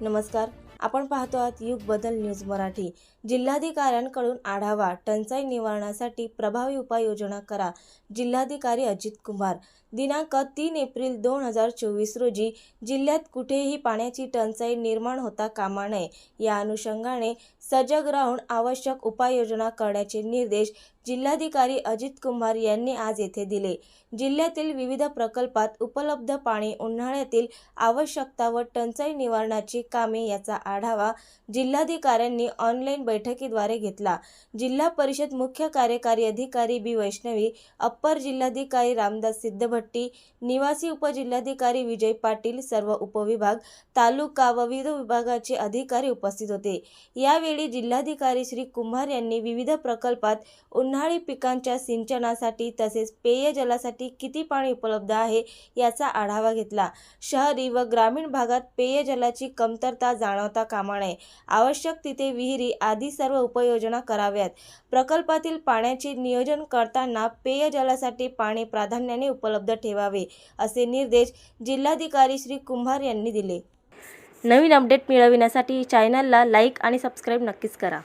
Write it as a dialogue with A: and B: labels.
A: नमस्कार. आपण पाहतो आहात युग बदल न्यूज मराठी. जिल्हाधिकाऱ्यांकडून आढावा टंचाई निवारणासाठी प्रभावी उपाययोजना करा जिल्हाधिकारी अजित कुमार. दिनांक तीन एप्रिल दोन हजार चोवीस रोजी जिल्ह्यात कुठेही पाण्याची टंचाई निर्माण होता कामा नये. या अनुषंगाने सजग राहून आवश्यक उपाययोजना करण्याचे निर्देश जिल्हाधिकारी अजित कुमार यांनी आज येथे दिले. जिल्ह्यातील विविध प्रकल्पात उपलब्ध पाणी उन्हाळ्यातील आवश्यकता व टंचाई निवारणाची कामे याचा आढावा जिल्हाधिकाऱ्यांनी ऑनलाईन बैठकीद्वारे घेतला. जिल्हा परिषद मुख्य कार्यकारी अधिकारी बी. वैष्णवी अप्पर जिल्हाधिकारी रामदास सिद्धभट्टी निवासी उपजिल्हाधिकारी विजय पाटील सर्व उपविभाग तालुका व विविध विभागाचे अधिकारी उपस्थित होते. यावेळी जिल्हाधिकारी श्री कुमार यांनी विविध प्रकल्पात उन्हा उन्हाळी पिकांच्या सिंचनासाठी तसेच पेयजलासाठी किती पाणी उपलब्ध आहे याचा आढावा घेतला. शहरी व ग्रामीण भागात पेयजलाची कमतरता जाणवता कामा नये. आवश्यक तिथे विहिरी आदी सर्व उपयोजना कराव्यात. प्रकल्पातील पाण्याचे नियोजन करताना पेयजलासाठी पाणी प्राधान्याने उपलब्ध ठेवावे असे निर्देश जिल्हाधिकारी श्री कुंभार यांनी दिले. नवीन अपडेट मिळविण्यासाठी चॅनलला लाईक आणि सबस्क्राईब नक्कीच करा.